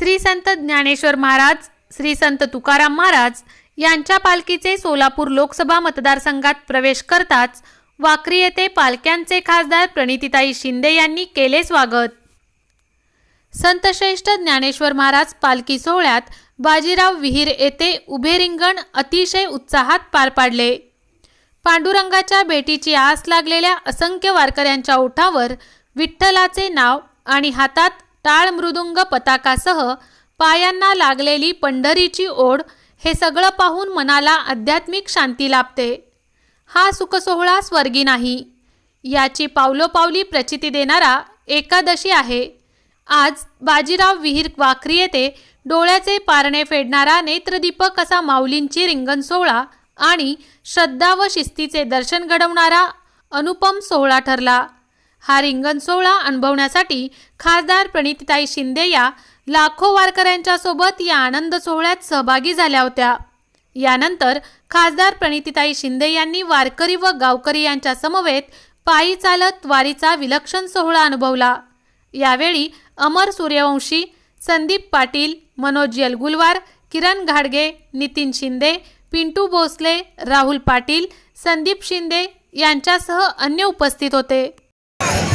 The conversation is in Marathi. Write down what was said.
श्री संत ज्ञानेश्वर महाराज श्री संत तुकाराम महाराज यांच्या पालखीचे सोलापूर लोकसभा मतदारसंघात प्रवेश करताच वाकरी येथे पालख्यांचे खासदार प्रणितीताई शिंदे यांनी केले स्वागत. संतश्रेष्ठ ज्ञानेश्वर महाराज पालखी सोहळ्यात बाजीराव विहीर येथे उभे रिंगण अतिशय उत्साहात पार पाडले. पांडुरंगाच्या भेटीची आस लागलेल्या असंख्य वारकऱ्यांच्या ओठावर विठ्ठलाचे नाव आणि हातात टाळ मृदुंग पताकासह पायांना लागलेली पंढरीची ओढ हे सगळं पाहून मनाला आध्यात्मिक शांती लाभते. हा सुखसोहळा स्वर्गी नाही. याची पावलोपावली प्रचिती देणारा एकादशी आहे. आज बाजीराव विहीर वाखरी येथे डोळ्याचे पारणे फेडणारा नेत्रदीपक असा माऊलींची रिंगण सोहळा आणि श्रद्धा व शिस्तीचे दर्शन घडवणारा अनुपम सोहळा ठरला. हा रिंगण सोहळा अनुभवण्यासाठी खासदार प्रणितीताई शिंदे या लाखो वारकऱ्यांच्या सोबत या आनंद सोहळ्यात सहभागी झाल्या होत्या. यानंतर खासदार प्रणितीताई शिंदे यांनी वारकरी व गावकरी यांच्या समवेत पायी चालत वारीचा विलक्षण सोहळा अनुभवला. यावेळी अमर सूर्यवंशी संदीप पाटील मनोज यलगुलवार किरण घाडगे नितीन शिंदे पिंटू भोसले राहुल पाटील संदीप शिंदे यांच्यासह अन्य उपस्थित होते.